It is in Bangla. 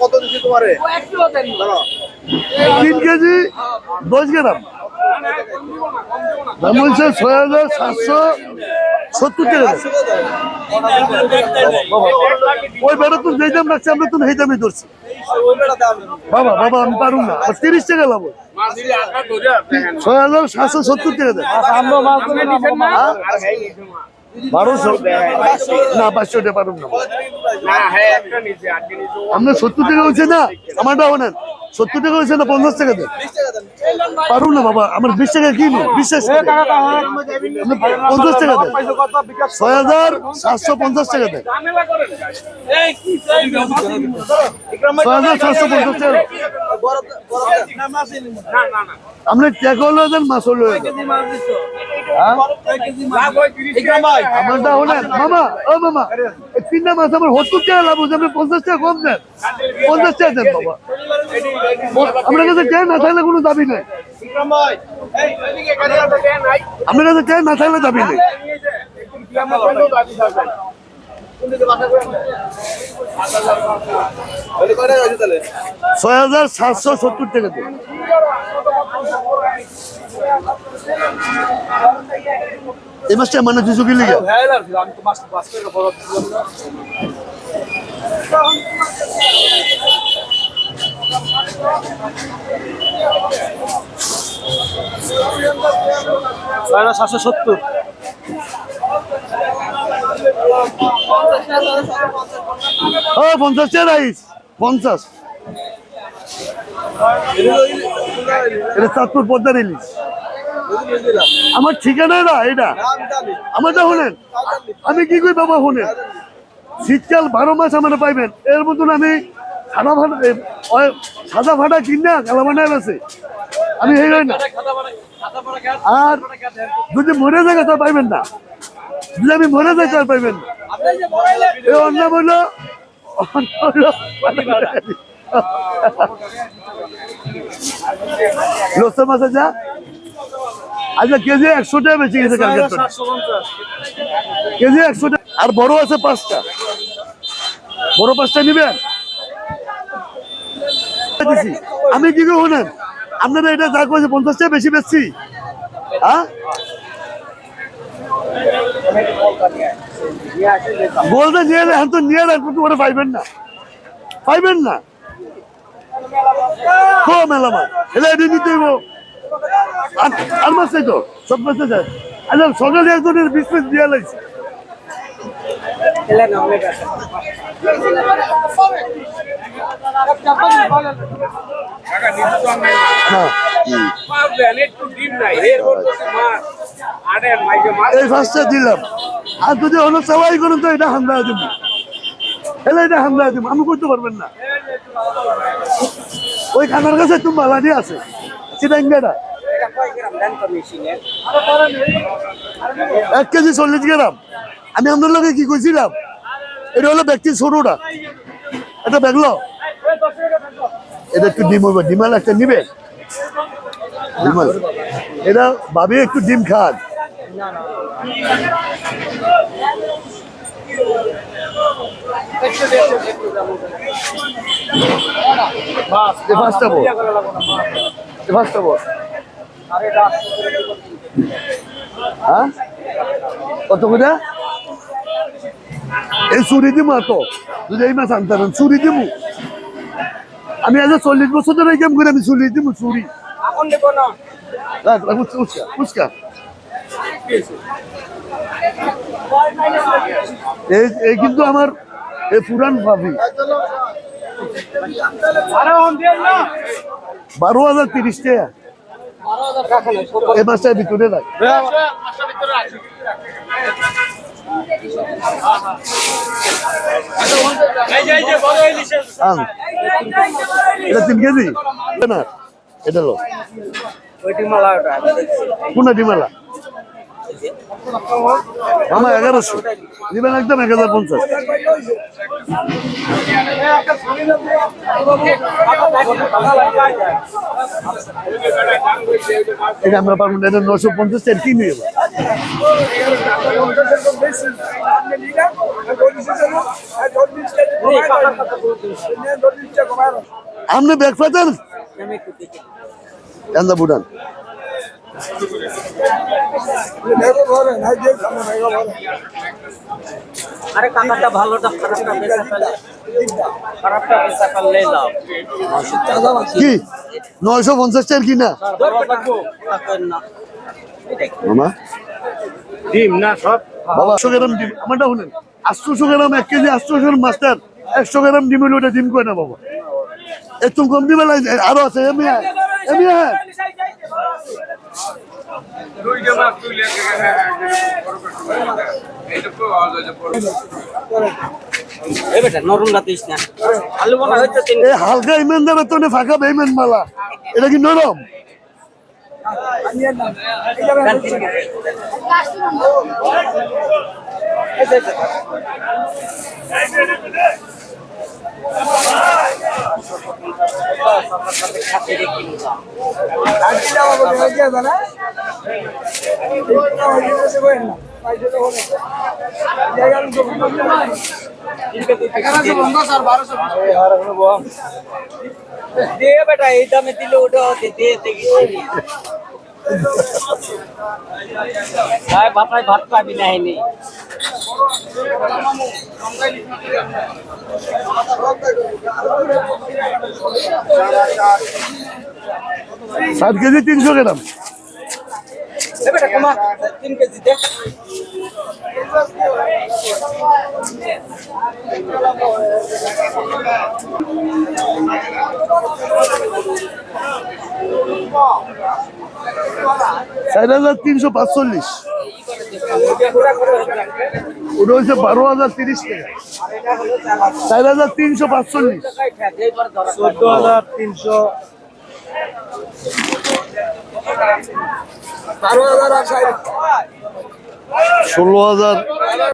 কত দিচ্ছি তোমারে। তিন কেজি দশ গ্রাম দাম হচ্ছে ছয় হাজার সাতশো সত্তর টাকা। ওই বেড়া তো যেই দাম রাখছে আমরা তো সেই দামই ধরছি। বাবা বাবা আমি পারুন না। আর তিরিশ টাকা লাভ ছয় হাজার সাতশো সত্তর টাকা দেন হ্যাঁ? বারোশো। না পাঁচশো টাকা পারুন না। আপনার সত্তর টাকা হচ্ছে না? আমারটা হনেন সত্তর টাকা হচ্ছে না? পঞ্চাশ টাকা দেন। পারুন না বাবা আমার বিশ টাকা কিনো বিশ্বাস পঞ্চাশ টাকা দেন। ছয় হাজার সাতশো পঞ্চাশ টাকা দেন। ছয় হাজার সাতশো পঞ্চাশ টাকা। আপনি টাকা হলো দেন মাছ। হলো আমারটা হলেন মামা ও মামা এই তিনটা মাছ আমার সত্তর টাকা লাভ হচ্ছে? আপনি পঞ্চাশ কম দেন। পঞ্চাশ টাকা দেন, বাবা। আপনার কাছে টাকা না থাকলে কোনো দাবি নেই। আপনার কাছে টাকা না থাকলে দাবি নেই। ছয় হাজার সাতশো সত্তর টাকা দেন। এই মাসটা মানে দুশো কিলো সাতশো সত্তর। ও পঞ্চাশ টাকা রাইস পঞ্চাশ। এটা চাঁদপুর পদ্মার ইলিশ। আমার ঠিকানা না এটা আমারটা হলেন আমি কি করি বাবা হলেন শীতকাল বারো মাস আমার পাইবেন। এর মতন আমি সাদা ফাটা সাদা ফাটা কিনা, কালা আছে। আমি হয় না আর যদি মরে যায় তো পাইবেন না। যদি আমি মরে যাই তো আর পাইবেন না। বলল লোসা যা। আচ্ছা কেজি একশো টাকা বেশি গেছে কেজি একশো টাকা আর বড় আছে পাঁচটা। বড় পাঁচটা নিবেন? আমি কি করে শোনেন আপনারা এটা যা করেছে পঞ্চাশ টাকা বেশি বেচছি। হ্যাঁ? বলতে নিয়ে এখন তো নিয়ে এলেন কিন্তু ওরা পাইবেন না। পাইবেন না? কো মেলা মাছ এলে এটি নিতে আর আর মাছ চাই তো সব মাছ চাই আচ্ছা সকালে একজনের বিশ পিস দিয়ে লাগছে হ্যাঁ। এই ফার্স্টটা দিলাম। আর যদি সবাই করেন তো এটা হামলা দিব। এলে এটা হামলা দিব। আমি করতে পারবেন না। ওই খানার কাছে তুমি বালানি আছে। চিটাঙ্গাটা এক কেজি চল্লিশ গ্রাম। আমি আপনার লোকে কি কইছিলাম? এটা হলো ব্যক্তি ছোটটা এটা দেখল এটা একটু ডিম হইব। ডিমাল একটা নিবে? ডিমাল এটা ভাবি একটু ডিম খান। পাঁচটা হ্যাঁ কত করে এই চুরি দিমু এত যদি এই মাছ আনতে পারেন চুরি দিমু আমি আজ চল্লিশ বছর ধরে এই করে আমি চুরি দিমু চুরি উস্কা। এই এই কিন্তু আমার এই পুরান ভাবি বারো হাজার তিরিশ টাকা। এই মাসটার ভিতরে রাখ এটা তিন কেজি? না এটা লো। কোনটা ডিমালা আমার এগারোশো। দিবেন একদম এক হাজার পঞ্চাশ। এটা আমরা পাবো না এটা নশো পঞ্চাশ টাকা কি নিয়ে? আপনি ব্যাগ পাতেন ভুটান আরে কাকাটা ভালোটা খারাপটা বেচা ফেলে। খারাপটা বেচা ফেললে লাভ। কি? নয়শো পঞ্চাশ কি না মামা? ডিম না সব? একশো গ্রাম ডিম। আমারটা শুনেন আটশোশো গ্রাম এক কেজি আটশোশো গ্রাম মাস্টার একশো গ্রাম ডিম হলে ওটা ডিম করে না বাবা? একটু কম দিবে আরও আছে এমনি হ্যাঁ এমনি হ্যাঁ এই বেটা নরম রাতিস না আলু মনে হয়তো তিন হালকা ইমেন দেবে তো না ফাঁকা বেইমেন মালা এটা কি নরম গান তিন কেজি। এই যে, এই যে। খাতিরে কিনলাম। দে বেটা এই দামে দিলে ওটা হতে দে দেখি ভাই ভাতায় ভাত পাবি না হয়নি সাত কেজি তিনশো গ্রাম এ বেটা কমা। তিন কেজি দে। চার হাজার তিনশো পাঁচচল্লিশ। ওটা হচ্ছে বারো হাজার তিরিশ টাকা। চার হাজার তিনশো পাঁচচল্লিশ। চোদ্দ হাজার তিনশো। ষোলো হাজার